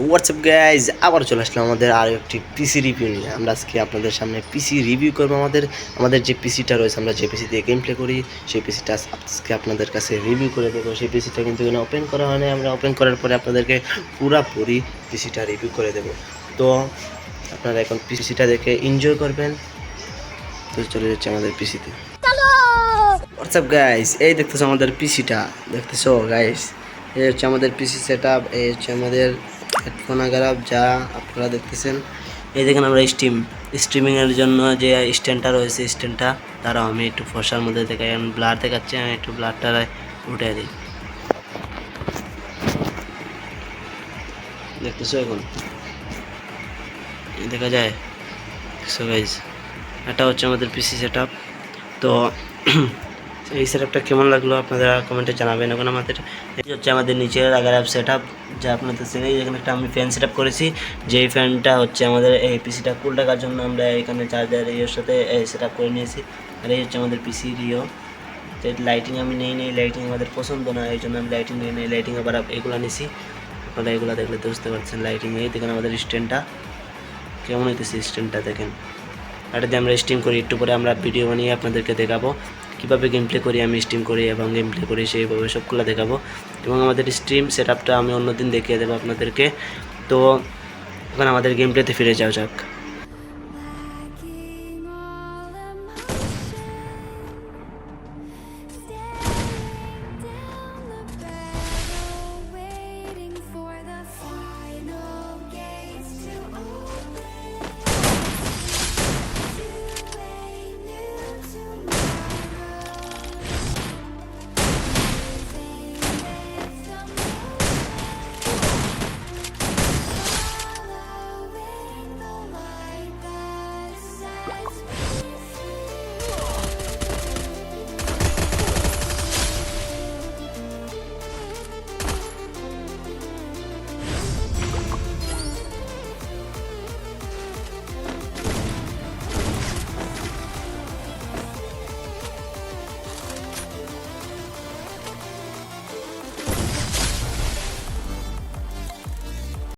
WhatsApp guys আবার চলে আসলাম আমাদের আরও একটি পিসি রিভিউ নিয়ে। আমরা আজকে আপনাদের সামনে পিসি রিভিউ করব আমাদের। আমাদের যে পিসিটা রয়েছে আমরা যে পিসি দিয়ে গেম প্লে করি সেই পিসিটা আজকে আপনাদের কাছে রিভিউ করে দেবো। সেই পিসিটা কিন্তু এখানে ওপেন করা হয় না আমরা ওপেন করার পরে আপনাদেরকে পুরাপুরি পিসিটা রিভিউ করে দেবো। তো আপনারা এখন পিসিটা দেখে এনজয় করবেন। তো চলে যাচ্ছে আমাদের পিসিতে হোয়াটসঅ্যাপ গাইস এই দেখতেছো আমাদের পিসিটা দেখতেছো গাইস এই হচ্ছে আমাদের পিসি সেট আপ এই হচ্ছে আমাদের হেডফোন আগারাপ যা আপনারা দেখতেছেন। এই দেখেন আমরা স্টিম স্ট্রিমিংয়ের জন্য যে স্ট্যান্ডটা রয়েছে, স্ট্যান্ডটা তারাও আমি একটু ফসার মধ্যে দেখাই। এখন ব্লার দেখাচ্ছি, আমি একটু ব্লারটা উঠে দিই। দেখতেছো এখন? দেখা যায়? গাইজ এটা হচ্ছে আমাদের পিসি সেট তো এই সেটআপটা কেমন লাগল আপনারা কমেন্টে জানাবেন এখন আমাদের এই হচ্ছে আমাদের নিচের আগার অ্যাপ সেট আপ যা আপনাদের চেনে এখানে একটা আমি ফ্যান সেট আপ করেছি। যেই ফ্যানটা হচ্ছে আমাদের এই পিসিটা কুল রাখার জন্য আমরা এখানে চার্জার এর সাথে সেট আপ করে নিয়েছি। আর এই হচ্ছে আমাদের পিসি রিও তো লাইটিং আমি নেই নেই লাইটিং আমাদের পছন্দ না, এই জন্য আমি লাইটিং নিয়ে নেই লাইটিং আবার এগুলো নিছি। আপনারা এগুলো দেখলে বুঝতে পারছেন লাইটিং এই দেখেন আমাদের স্ট্যান্ডটা কেমন হইতেছে স্ট্যান্ডটা দেখেন। এটা দিয়ে আমরা স্টিম করি, একটু পরে আমরা ভিডিও বানিয়ে আপনাদেরকে দেখাবো। কীভাবে গেম প্লে করি, আমি স্ট্রিম করি এবং গেম প্লে করি, সেইভাবে সবগুলো দেখাবো। এবং আমাদের স্ট্রিম সেট আপটা আমি অন্যদিন দেখিয়ে দেবো আপনাদেরকে। তো এখন আমাদের গেম প্লেতে ফিরে যাওয়া যাক।